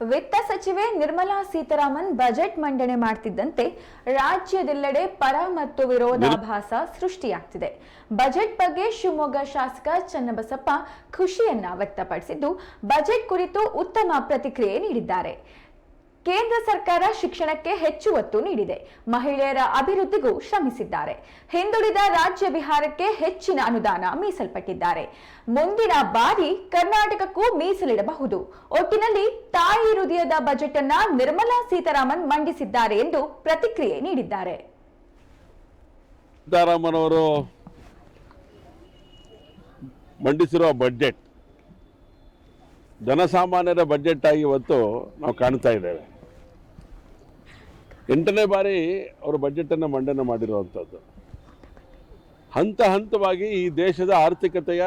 ವಿತ್ತ ಸಚಿವೆ ನಿರ್ಮಲಾ ಸೀತಾರಾಮನ್ ಬಜೆಟ್ ಮಂಡನೆ ಮಾಡ್ತಿದ್ದಂತೆ ರಾಜ್ಯದೆಲ್ಲೆಡೆ ಪರ ಮತ್ತು ವಿರೋಧಾಭಾಸ ಸೃಷ್ಟಿಯಾಗ್ತಿದೆ. ಬಜೆಟ್ ಬಗ್ಗೆ ಶಿವಮೊಗ್ಗ ಶಾಸಕ ಚನ್ನಬಸಪ್ಪ ಖುಷಿಯನ್ನ ವ್ಯಕ್ತಪಡಿಸಿದ್ದು, ಬಜೆಟ್ ಕುರಿತು ಉತ್ತಮ ಪ್ರತಿಕ್ರಿಯೆ ನೀಡಿದ್ದಾರೆ. ಕೇಂದ್ರ ಸರ್ಕಾರ ಶಿಕ್ಷಣಕ್ಕೆ ಹೆಚ್ಚು ಒತ್ತು ನೀಡಿದೆ. ಮಹಿಳೆಯರ ಅಭಿವೃದ್ಧಿಗೂ ಶ್ರಮಿಸಿದ್ದಾರೆ. ಹಿಂದುಳಿದ ರಾಜ್ಯ ಬಿಹಾರಕ್ಕೆ ಹೆಚ್ಚಿನ ಅನುದಾನ ಮೀಸಲ್ಪಟ್ಟಿದ್ದಾರೆ. ಮುಂದಿನ ಬಾರಿ ಕರ್ನಾಟಕಕ್ಕೂ ಮೀಸಲಿಡಬಹುದು. ಒಟ್ಟಿನಲ್ಲಿ ತಾಯಿ ಹೃದಯದ ಬಜೆಟ್ ಅನ್ನ ನಿರ್ಮಲಾ ಸೀತಾರಾಮನ್ ಮಂಡಿಸಿದ್ದಾರೆ ಎಂದು ಪ್ರತಿಕ್ರಿಯೆ ನೀಡಿದ್ದಾರೆ. ಸೀತಾರಾಮನ್ ಅವರು ಮಂಡಿಸಿರುವ ಬಜೆಟ್ ಜನಸಾಮಾನ್ಯರ ಬಜೆಟ್ ಆಗಿ ಇವತ್ತು ನಾವು ಕಾಣ್ತಾ ಇದ್ದೇವೆ. ಎಂಟನೇ ಬಾರಿ ಅವರು ಬಜೆಟನ್ನು ಮಂಡನೆ ಮಾಡಿರುವಂಥದ್ದು. ಹಂತ ಹಂತವಾಗಿ ಈ ದೇಶದ ಆರ್ಥಿಕತೆಯ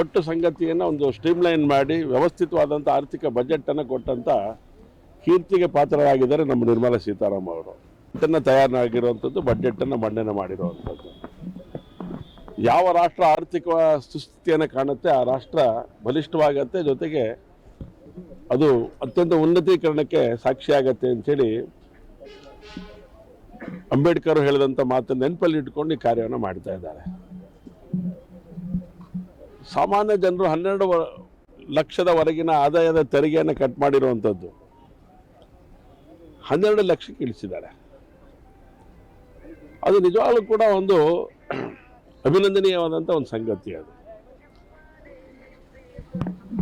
ಒಟ್ಟು ಸಂಗತಿಯನ್ನು ಒಂದು ಸ್ಟ್ರೀಮ್ಲೈನ್ ಮಾಡಿ ವ್ಯವಸ್ಥಿತವಾದಂಥ ಆರ್ಥಿಕ ಬಜೆಟನ್ನು ಕೊಟ್ಟಂಥ ಕೀರ್ತಿಗೆ ಪಾತ್ರರಾಗಿದ್ದಾರೆ ನಮ್ಮ ನಿರ್ಮಲಾ ಸೀತಾರಾಮ್ ಅವರು. ಬಜೆಟನ್ನು ತಯಾರಾಗಿರುವಂಥದ್ದು ಬಜೆಟನ್ನು ಮಂಡನೆ ಮಾಡಿರುವಂಥದ್ದು. ಯಾವ ರಾಷ್ಟ್ರ ಆರ್ಥಿಕ ಸುಸ್ಥಿತಿಯನ್ನು ಕಾಣುತ್ತೆ, ಆ ರಾಷ್ಟ್ರ ಬಲಿಷ್ಠವಾಗತ್ತೆ, ಜೊತೆಗೆ ಅದು ಅತ್ಯಂತ ಉನ್ನತೀಕರಣಕ್ಕೆ ಸಾಕ್ಷಿಯಾಗತ್ತೆ ಅಂತೇಳಿ ಅಂಬೇಡ್ಕರ್ ಹೇಳಿದಂಥ ಮಾತನ್ನು ನೆನಪಲ್ಲಿ ಇಟ್ಕೊಂಡು ಈ ಕಾರ್ಯವನ್ನು ಮಾಡ್ತಾ ಇದ್ದಾರೆ. ಸಾಮಾನ್ಯ ಜನರು ಹನ್ನೆರಡು ಲಕ್ಷದವರೆಗಿನ ಆದಾಯದ ತೆರಿಗೆಯನ್ನು ಕಟ್ ಮಾಡಿರುವಂಥದ್ದು ಹನ್ನೆರಡು ಲಕ್ಷಕ್ಕೆ ಇಳಿಸಿದ್ದಾರೆ ಅದು ನಿಜವಾಗ್ಲೂ ಕೂಡ ಒಂದು ಅಭಿನಂದನೀಯವಾದಂಥ ಒಂದು ಸಂಗತಿ ಅದು.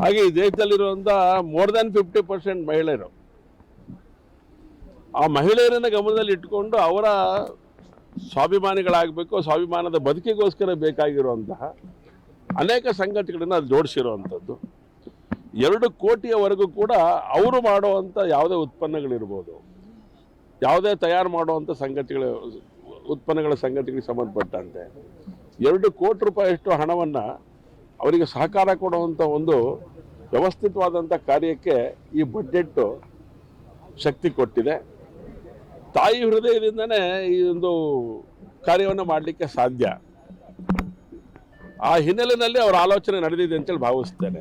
ಹಾಗೆ ಈ ದೇಶದಲ್ಲಿರುವಂಥ ಮೋರ್ ದ್ಯಾನ್ ಫಿಫ್ಟಿ ಪರ್ಸೆಂಟ್ ಮಹಿಳೆಯರು ಆ ಮಹಿಳೆಯರನ್ನು ಗಮನದಲ್ಲಿ ಇಟ್ಟುಕೊಂಡು ಅವರ ಸ್ವಾಭಿಮಾನಿಗಳಾಗಬೇಕು, ಸ್ವಾಭಿಮಾನದ ಬದುಕಿಗೋಸ್ಕರ ಬೇಕಾಗಿರುವಂತಹ ಅನೇಕ ಸಂಗತಿಗಳನ್ನ ಅದು ಜೋಡಿಸಿರುವಂಥದ್ದು. ಎರಡು ಕೋಟಿಯವರೆಗೂ ಕೂಡ ಅವರು ಮಾಡುವಂಥ ಯಾವುದೇ ಉತ್ಪನ್ನಗಳಿರ್ಬೋದು. ಯಾವುದೇ ತಯಾರು ಮಾಡುವಂಥ ಸಂಗತಿಗಳ ಉತ್ಪನ್ನಗಳ ಸಂಗತಿಗಳಿಗೆ ಸಂಬಂಧಪಟ್ಟಂತೆ. ಎರಡು ಕೋಟಿ ರೂಪಾಯಿಯಷ್ಟು ಹಣವನ್ನು ಅವರಿಗೆ ಸಹಕಾರ ಕೊಡುವಂಥ ಒಂದು ವ್ಯವಸ್ಥಿತವಾದಂಥ ಕಾರ್ಯಕ್ಕೆ ಈ ಬಜೆಟ್ಟು ಶಕ್ತಿ ಕೊಟ್ಟಿದೆ. ತಾಯಿ ಹೃದಯದಿಂದನೇ ಈ ಒಂದು ಕಾರ್ಯವನ್ನು ಮಾಡಲಿಕ್ಕೆ ಸಾಧ್ಯ. ಆ ಹಿನ್ನೆಲೆಯಲ್ಲಿ ಅವರ ಆಲೋಚನೆ ನಡೆದಿದೆ ಅಂತೇಳಿ ಭಾವಿಸ್ತೇನೆ.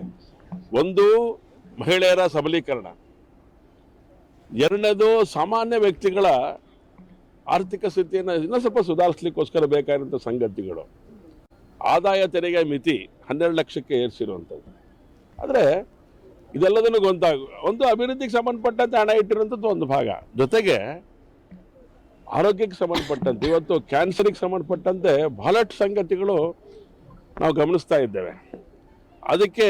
ಒಂದು, ಮಹಿಳೆಯರ ಸಬಲೀಕರಣ. ಎರಡನೇದು, ಸಾಮಾನ್ಯ ವ್ಯಕ್ತಿಗಳ ಆರ್ಥಿಕ ಸ್ಥಿತಿಯನ್ನು ಇನ್ನೂ ಸ್ವಲ್ಪ ಸುಧಾರಿಸ್ಲಿಕ್ಕೋಸ್ಕರ ಬೇಕಾದಂಥ ಸಂಗತಿಗಳು. ಆದಾಯ ತೆರಿಗೆ ಮಿತಿ ಹನ್ನೆರಡು ಲಕ್ಷಕ್ಕೆ ಏರಿಸಿರುವಂಥದ್ದು. ಆದರೆ ಇದೆಲ್ಲದನ್ನು ಗೊಂತಾಗ ಒಂದು ಅಭಿವೃದ್ಧಿಗೆ ಸಂಬಂಧಪಟ್ಟಂತೆ ಹಣ ಇಟ್ಟಿರುವಂಥದ್ದು ಒಂದು ಭಾಗ. ಜೊತೆಗೆ ಆರೋಗ್ಯಕ್ಕೆ ಸಂಬಂಧಪಟ್ಟಂತೆ, ಇವತ್ತು ಕ್ಯಾನ್ಸರಿಗೆ ಸಂಬಂಧಪಟ್ಟಂತೆ ಬಹಳಷ್ಟು ಸಂಗತಿಗಳು ನಾವು ಗಮನಿಸ್ತಾ ಇದ್ದೇವೆ. ಅದಕ್ಕೆ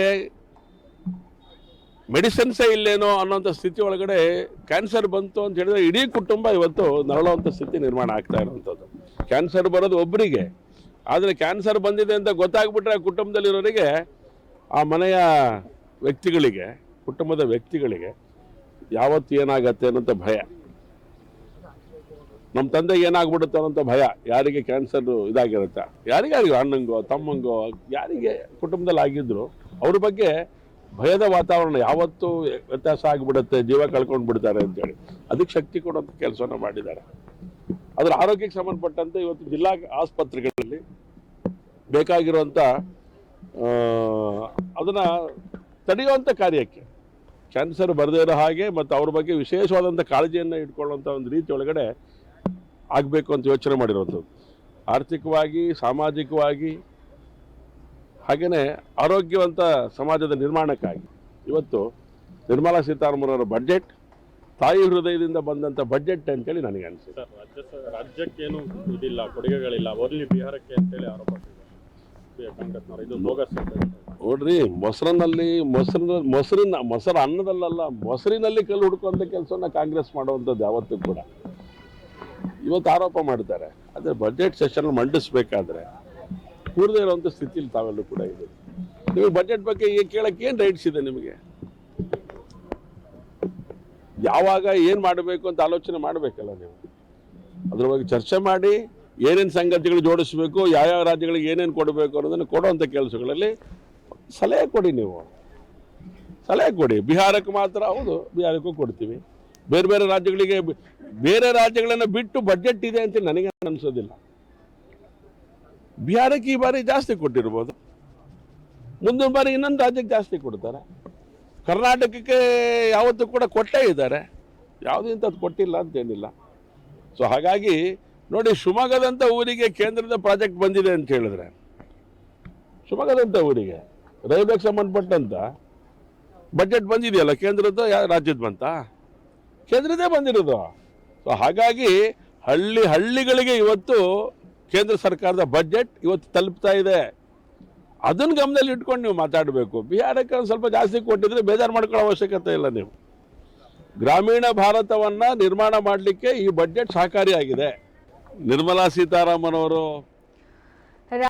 ಮೆಡಿಸಿನ್ಸೇ ಇಲ್ಲೇನೋ ಅನ್ನೋಂಥ ಸ್ಥಿತಿ ಒಳಗಡೆ ಕ್ಯಾನ್ಸರ್ ಬಂತು ಅಂತ ಹೇಳಿದ್ರೆ ಇಡೀ ಕುಟುಂಬ ಇವತ್ತು ನರಳುವಂಥ ಸ್ಥಿತಿ ನಿರ್ಮಾಣ ಆಗ್ತಾ ಇರುವಂಥದ್ದು. ಕ್ಯಾನ್ಸರ್ ಬರೋದು ಒಬ್ಬರಿಗೆ ಆದರೆ ಕ್ಯಾನ್ಸರ್ ಬಂದಿದೆ ಅಂತ ಗೊತ್ತಾಗ್ಬಿಟ್ರೆ ಕುಟುಂಬದಲ್ಲಿರೋರಿಗೆ, ಆ ಮನೆಯ ವ್ಯಕ್ತಿಗಳಿಗೆ, ಕುಟುಂಬದ ವ್ಯಕ್ತಿಗಳಿಗೆ ಯಾವತ್ತು ಏನಾಗತ್ತೆ ಅನ್ನೋಂಥ ಭಯ. ನಮ್ಮ ತಂದೆ ಏನಾಗ್ಬಿಡುತ್ತೆ ಅನ್ನೋಂಥ ಭಯ. ಯಾರಿಗೆ ಕ್ಯಾನ್ಸರ್ ಇದಾಗಿರುತ್ತೆ. ಯಾರಿಗಾರಿಗೂ ಅಣ್ಣಂಗೋ, ತಮ್ಮಂಗೋ, ಯಾರಿಗೆ ಕುಟುಂಬದಲ್ಲಿ ಆಗಿದ್ರು, ಅವ್ರ ಬಗ್ಗೆ ಭಯದ ವಾತಾವರಣ ಯಾವತ್ತೂ ವ್ಯತ್ಯಾಸ ಆಗಿಬಿಡುತ್ತೆ, ಜೀವ ಕಳ್ಕೊಂಡು ಬಿಡ್ತಾರೆ ಅಂತೇಳಿ. ಅದಕ್ಕೆ ಶಕ್ತಿ ಕೊಡುವಂಥ ಕೆಲಸವನ್ನು ಮಾಡಿದ್ದಾರೆ. ಅದರ ಆರೋಗ್ಯಕ್ಕೆ ಸಂಬಂಧಪಟ್ಟಂತೆ ಇವತ್ತು ಜಿಲ್ಲಾ ಆಸ್ಪತ್ರೆಗಳಲ್ಲಿ ಬೇಕಾಗಿರುವಂಥ ಅದನ್ನು ತಡೆಯುವಂಥ ಕಾರ್ಯಕ್ಕೆ ಕ್ಯಾನ್ಸರ್ ಬರದೇ ಇರೋ ಹಾಗೆ, ಮತ್ತು ಅವ್ರ ಬಗ್ಗೆ ವಿಶೇಷವಾದಂಥ ಕಾಳಜಿಯನ್ನು ಇಟ್ಕೊಳ್ಳುವಂಥ ಒಂದು ರೀತಿ ಒಳಗಡೆ ಆಗಬೇಕು ಅಂತ ಯೋಚನೆ ಮಾಡಿರೋದು. ಆರ್ಥಿಕವಾಗಿ ಸಾಮಾಜಿಕವಾಗಿ ಹಾಗೆಯೇ ಆರೋಗ್ಯವಂತ ಸಮಾಜದ ನಿರ್ಮಾಣಕ್ಕಾಗಿ. ಇವತ್ತು ನಿರ್ಮಲಾ ಸೀತಾರಾಮನ್ ಬಜೆಟ್ ಬಡ್ಜೆಟ್ ತಾಯಿ ಹೃದಯದಿಂದ ಬಂದಂಥ ಬಜೆಟ್ ಅಂತೇಳಿ ನನಗೆ ಅನಿಸುತ್ತೆ. ರಾಜ್ಯಕ್ಕೇನು ಇದಿಲ್ಲ ಕೊಡುಗೆಗಳಿಲ್ಲ ಓನ್ಲಿ ಬಿಹಾರಕ್ಕೆ ಅಂತೇಳಿ ಆರೋಪ. ನೋಡ್ರಿ ಮೊಸರಿನಲ್ಲಿ ಮೊಸರಿನ ಮೊಸರಿನ ಮೊಸರು ಅನ್ನದಲ್ಲಲ್ಲ ಮೊಸರಿನಲ್ಲಿ ಕಲ್ಲು ಹುಡುಕುವಂಥ ಕೆಲಸವನ್ನ ಕಾಂಗ್ರೆಸ್ ಮಾಡುವಂಥದ್ದು ಯಾವತ್ತೂ ಕೂಡ. ಇವತ್ತು ಆರೋಪ ಮಾಡ್ತಾರೆ ಆದರೆ ಬಜೆಟ್ ಸೆಷನ್ ಮಂಡಿಸ್ಬೇಕಾದ್ರೆ ಕೂಡದೇ ಇರುವಂಥ ಸ್ಥಿತಿಯಲ್ಲಿ ತಾವೆಲ್ಲೂ ಕೂಡ ಇದೆ ನಿಮಗೆ ಬಜೆಟ್ ಬಗ್ಗೆ ಈಗ ಕೇಳಕ್ಕೆ ಏನು ರೈಟ್ಸ್ ಇದೆ ನಿಮಗೆ? ಯಾವಾಗ ಏನು ಮಾಡಬೇಕು ಅಂತ ಆಲೋಚನೆ ಮಾಡಬೇಕಲ್ಲ ನೀವು? ಅದ್ರ ಬಗ್ಗೆ ಚರ್ಚೆ ಮಾಡಿ, ಏನೇನು ಸಂಗತಿಗಳು ಜೋಡಿಸ್ಬೇಕು, ಯಾವ್ಯಾವ ರಾಜ್ಯಗಳಿಗೆ ಏನೇನು ಕೊಡಬೇಕು ಅನ್ನೋದನ್ನು ಕೊಡುವಂಥ ಕೆಲಸಗಳಲ್ಲಿ ಸಲಹೆ ಕೊಡಿ ನೀವು. ಸಲಹೆ ಕೊಡಿ. ಬಿಹಾರಕ್ಕೆ ಮಾತ್ರ ಹೌದು, ಬಿಹಾರಕ್ಕೂ ಕೊಡ್ತೀವಿ. ಬೇರೆ ಬೇರೆ ರಾಜ್ಯಗಳಿಗೆ ಬೇರೆ ರಾಜ್ಯಗಳನ್ನು ಬಿಟ್ಟು ಬಜೆಟ್ ಇದೆ ಅಂತ ನನಗೆ ಅನಿಸೋದಿಲ್ಲ. ಬಿಹಾರಕ್ಕೆ ಈ ಬಾರಿ ಜಾಸ್ತಿ ಕೊಟ್ಟಿರ್ಬೋದು. ಮುಂದಿನ ಬಾರಿ ಇನ್ನೊಂದು ರಾಜ್ಯಕ್ಕೆ ಜಾಸ್ತಿ ಕೊಡ್ತಾರೆ. ಕರ್ನಾಟಕಕ್ಕೆ ಯಾವತ್ತೂ ಕೂಡ ಕೊಟ್ಟೇ ಇದ್ದಾರೆ. ಯಾವುದೂ ಇಂಥದ್ದು ಕೊಟ್ಟಿಲ್ಲ ಅಂತೇನಿಲ್ಲ. ಸೊ ಹಾಗಾಗಿ ನೋಡಿ ಶಿವಮೊಗ್ಗದಂಥ ಊರಿಗೆ ಕೇಂದ್ರದ ಪ್ರಾಜೆಕ್ಟ್ ಬಂದಿದೆ ಅಂತ ಹೇಳಿದ್ರೆ ಶಿವಮೊಗ್ಗದಂಥ ಊರಿಗೆ ರೈಲ್ವೆಗೆ ಸಂಬಂಧಪಟ್ಟಂತ ಬಜೆಟ್ ಬಂದಿದೆಯಲ್ಲ ಕೇಂದ್ರದ್ದು ಯಾವ ರಾಜ್ಯದ ಬಂತ? ಕೇಂದ್ರದೇ ಬಂದಿರೋದು. ಸೊ ಹಾಗಾಗಿ ಹಳ್ಳಿ ಹಳ್ಳಿಗಳಿಗೆ ಇವತ್ತು ಕೇಂದ್ರ ಸರ್ಕಾರದ ಬಜೆಟ್ ಇವತ್ತು ತಲುಪ್ತಾ ಇದೆ. ಅದನ್ನು ಗಮನದಲ್ಲಿ ಇಟ್ಕೊಂಡು ನೀವು ಮಾತಾಡಬೇಕು. ಬಿಹಾರಕ್ಕೆ ಒಂದು ಸ್ವಲ್ಪ ಜಾಸ್ತಿ ಕೊಟ್ಟಿದ್ರೆ ಬೇಜಾರು ಮಾಡ್ಕೊಳ್ಳೋ ಅವಶ್ಯಕತೆ ಇಲ್ಲ ನೀವು. ಗ್ರಾಮೀಣ ಭಾರತವನ್ನು ನಿರ್ಮಾಣ ಮಾಡಲಿಕ್ಕೆ ಈ ಬಜೆಟ್ ಸಹಕಾರಿಯಾಗಿದೆ. ನಿರ್ಮಲಾ ಸೀತಾರಾಮನ್ ಅವರು